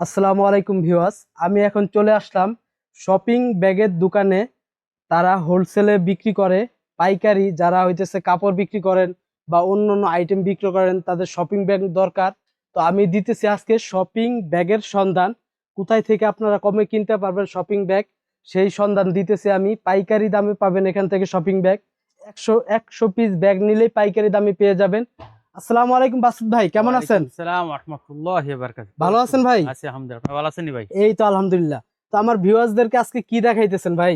আসসালামু আলাইকুম ভিউয়ার্স, আমি এখন চলে আসলাম শপিং ব্যাগের দোকানে। তারা হোলসেলে বিক্রি করে, পাইকারি যারা হইতেছে কাপড় বিক্রি করেন বা অন্য অন্য আইটেম বিক্রি করেন, তাদের শপিং ব্যাগ দরকার। তো আমি দিতেছি আজকে শপিং ব্যাগের সন্ধান। কোথায় থেকে আপনারা কমে কিনতে পারবেন শপিং ব্যাগ? সেই সন্ধান দিতেছি আমি। পাইকারি দামে পাবেন এখান থেকে শপিং ব্যাগ। একশো একশো পিস ব্যাগ নিলেই পাইকারি দামে পেয়ে যাবেন। আসসালামু আলাইকুম বাসুদ ভাই কেমন আছেন? সালাম রহমতুল্লাহ ভালো আছেন ভাই? আছি আলহামদুলিল্লাহ। ভালো আছেন ভাই? এই তো আলহামদুলিল্লাহ। তো আমার ভিউয়ার্সদেরকে আজকে কি দেখাইতেছেন ভাই?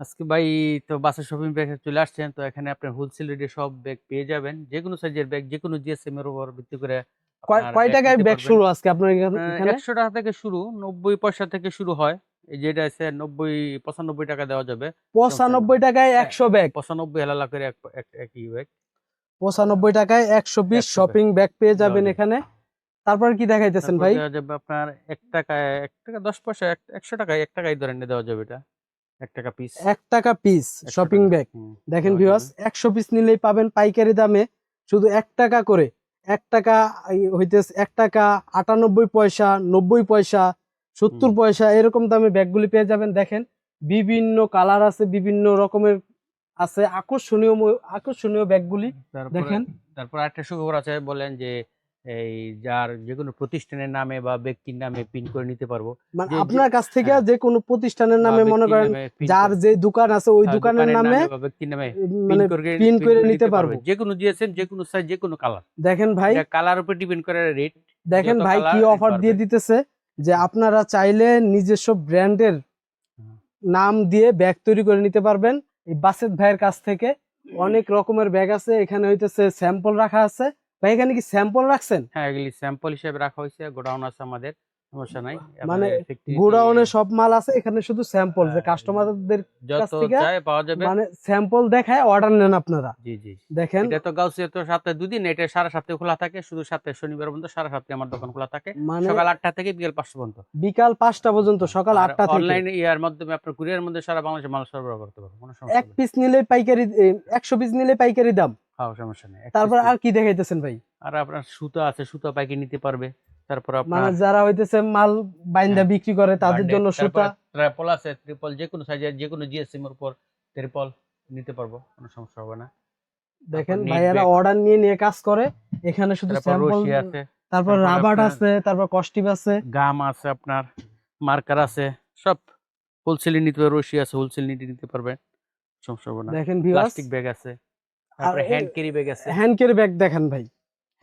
আজকে ভাই তো বাসের শপিং ব্যাগে চলে আসছেন তো এখানে আপনি হোলসেল রেটে সব ব্যাগ পেয়ে যাবেন। যে কোনো সাইজের ব্যাগ যে কোনো জিএসএম এর উপর ভিত্তি করে কয়- আপনার টাকায় ব্যাগ শুরু আজকে আপনার এখানে- আহ, এখানে? একশো টাকা থেকে শুরু নব্বই পয়সা থেকে শুরু হয়। এই যেটা আছে নব্বই পঁচানব্বই টাকা দেওয়া যাবে। পঁচানব্বই টাকায় হ্যাঁ। একশো ব্যাগ পঁচানব্বই হেলালা করে এক- এক- একই ব্যাগ পঁচানব্বই টাকায় একশো পিস 100 শপিং ব্যাগ পেয়ে যাবেন এখানে। তারপর কি দেখাইতেছেন ভাই? আপনার এক টাকায় এক টাকা দশ পয়সা এক- একশো টাকায় এক টাকায় ধরে নিয়ে দেওয়া যাবে এটা। এক টাকা পিস এক টাকা পিস শপিং ব্যাগ দেখেন ভিউয়ার্স একশো পিস নিলেই পাবেন পাইকারি দামে। শুধু এক টাকা করে এক টাকা হইতেছে এক টাকা আটানব্বই পয়সা নব্বই পয়সা সত্তর পয়সা এরকম দামে ব্যাগগুলি পেয়ে যাবেন। দেখেন বিভিন্ন কালার আছে বিভিন্ন রকমের আছে আকর্ষণীয় আকর্ষণীয় ব্যাগগুলি। দেখেন। তারপর একটা সুখবর আছে বলেন যে এই যার যে কোনো প্রতিষ্ঠানের নামে বা ব্যক্তির নামে পিন করে নিতে পারব। মানে আপনার কাছ থেকে হ্যাঁ। যে কোনো প্রতিষ্ঠানের নামে মনে করেন যার যে দোকান আছে ওই হ্যাঁ, দোকানের নামে ব্যক্তির নামে মানে পিন করে নিতে পারবে। যে কোনো জিএসএম যে কোনো সাইজ যে কোনো কালার দেখেন ভাই। কালার উপর ডিপেন্ড করে রেট দেখেন ভাই কি অফার দিয়ে দিতেছে যে আপনারা চাইলে নিজস্ব ব্র্যান্ডের নাম দিয়ে ব্যাগ তৈরি করে নিতে পারবেন। এই বাসেদ ভাইয়ের কাছ থেকে অনেক রকমের ব্যাগ আছে। এখানে হইতেছে স্যাম্পল রাখা আছে। ভাই এখানে কি স্যাম্পল রাখছেন? হ্যাঁ এগুলি স্যাম্পল হিসেবে রাখা হয়েছে। গোডাউন আছে আমাদের। সমস্যা নাই মানে আপনাদের factory তে গোডাউনে সব মাল আছে এখানে শুধু স্যাম্পল যে কাস্টমারদের যত থেকে পাওয়া যাবে। মানে স্যাম্পল দেখায় অর্ডার নেন আপনারা। জি জি। দেখেন। এটা তো গাউসিয়া তো সপ্তাহে দুদিন এটা সারা সপ্তাহে খোলা থাকে শুধু সপ্তাহে শনিবার পর্যন্ত সারা সপ্তাহে আমার দোকান খোলা থাকে। সকাল আটটা থেকে বিকেল পাঁচটা পর্যন্ত। বিকাল পাঁচটা পর্যন্ত সকাল আটটা থেকে। অনলাইন ইয়ার মাধ্যমে আপনার কুরিয়ার মধ্যে সারা বাংলাদেশে মাল সরবরাহ করতে পারব কোনো সমস্যা এক পিস নিলে পাইকারি একশো পিস নিলে পাইকারি দাম। হ্যাঁ সমস্যা নেই। তারপর আর কি দেখাইতেছেন ভাই? আর আপনার সুতা আছে সুতা পাইকে নিতে পারবে। তারপর মানে আপনার যারা হইতেছে মাল বাইন্দা হ্যাঁ, বিক্রি করে তাদের জন্য সুতা। ট্রিপল আছে ট্রিপল যে কোনো সাইজের যে কোনো জিএসএম এর উপর ট্রিপল নিতে পারব কোনো সমস্যা হবে না। দেখেন ভাইয়ারা অর্ডার নিয়ে নিয়ে কাজ করে এখানে শুধু স্যাম্পল তারপর রাবার আছে তারপর কস্টিপ আছে। গাম আছে আপনার মার্কার আছে সব হোলসেলে নিতে পারবে রশি আছে হোলসেল নিতে নিতে পারবে সমস্যা হবে না। দেখেন প্লাস্টিক ব্যাগ আছে তারপরে হ্যান্ড ক্যারি ব্যাগ আছে। হ্যান্ড ক্যারি ব্যাগ দেখেন ভাই।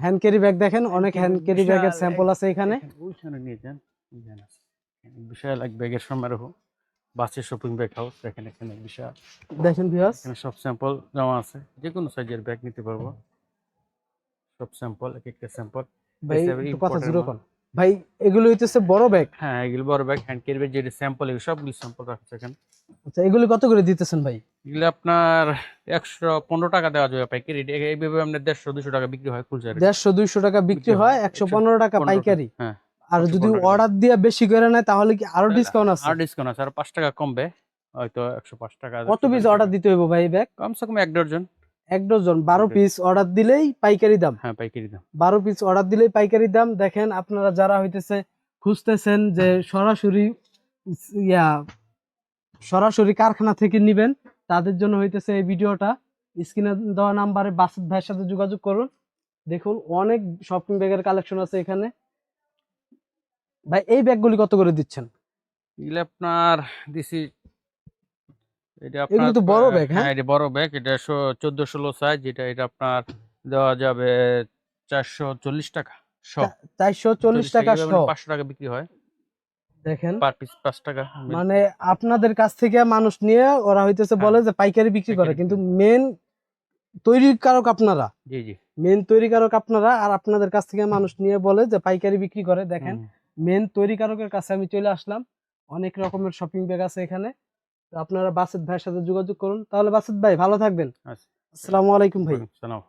হ্যান্ড ক্যারি ব্যাগ দেখেন অনেক হ্যান্ড ক্যারি ব্যাগের স্যাম্পল আছে এখানে। ওইখানে নিয়ে যান। এখানে বিশাল এক ব্যাগের সমারোহ বাসের শপিং ব্যাগ হাউস দেখেন এখানে বিশাল। দেখেন ভিউয়ার্স এখানে সব স্যাম্পল জমা আছে যে কোনো সাইজের ব্যাগ নিতে পারব। সব স্যাম্পল এক একটা স্যাম্পল ভাই কথা জুড়ে কোন। ভাই এগুলো হইতেছে বড় ব্যাগ হ্যাঁ এগুলো বড় ব্যাগ হ্যান্ড ক্যারি ব্যাগ যেটা স্যাম্পল এগুলো সবগুলো স্যাম্পল রাখছে এখানে। আচ্ছা এগুলো কত করে দিতেছেন ভাই? এগুলো আপনার একশো পনেরো টাকা দেওয়া যাবে পাইকারি এইভাবে আপনার দেড়শো দুশো টাকা বিক্রি হয় rate। দেড়শো দুইশো টাকা বিক্রি হয়। একশো 115 পনেরো টাকা পাইকারি। হ্যাঁ। আর যদি অর্ডার দিয়ে বেশি করে নেয় তাহলে কি আরও ডিসকাউন্ট আছে? আর ডিসকাউন্ট আছে আর পাঁচ টাকা কমবে। হয়তো একশো পাঁচ টাকা কত পিস অর্ডার দিতে হইব ভাই ব্যাগ কমসে কম এক ডজন। এক ডজন বারো পিস অর্ডার দিলেই পাইকারি দাম। হ্যাঁ পাইকারি দাম। বারো পিস অর্ডার দিলেই পাইকারি দাম। দেখেন আপনারা যারা হইতেছে খুঁজতেছেন যে সরাসরি ইয়া সরাসরি কারখানা থেকে নিবেন তাদের জন্য হইতেছে এই ভিডিওটা। স্ক্রিনে দেওয়া নাম্বারে বাসিত ভাইয়ের সাথে যোগাযোগ করুন। দেখুন অনেক শপিং ব্যাগের কালেকশন আছে এখানে। ভাই এই ব্যাগগুলি কত করে দিচ্ছেন? এগুলো আপনার দিছি এটা এগুলো তো বড় bag, হ্যাঁ? এটা বড় ব্যাগ এটা চোদ্দ ষোলো সাইজ যেটা এটা আপনার দেওয়া যাবে চারশো চল্লিশ টাকা চল্লিশ টাকা বিক্রি হয়। দেখেন। পার পিস পাঁচ টাকা। মানে আপনাদের কাছ থেকে মানুষ নিয়ে ওরা হইতেছে বলে যে পাইকারি বিক্রি করে কিন্তু মেন তৈরি কারক আপনারা। জি জি। মেন তৈরিকারক আপনারা আর আপনাদের কাছ থেকে মানুষ নিয়ে বলে যে পাইকারি বিক্রি করে। দেখেন। মেন তৈরিকারকের কাছে আমি চলে আসলাম। অনেক রকমের শপিং ব্যাগ আছে এখানে। আপনারা বাসিদ ভাইয়ের সাথে যোগাযোগ করুন। তাহলে বাসেদ ভাই ভালো থাকবেন। আচ্ছা। আসসালামু আলাইকুম ভাই। সালাম।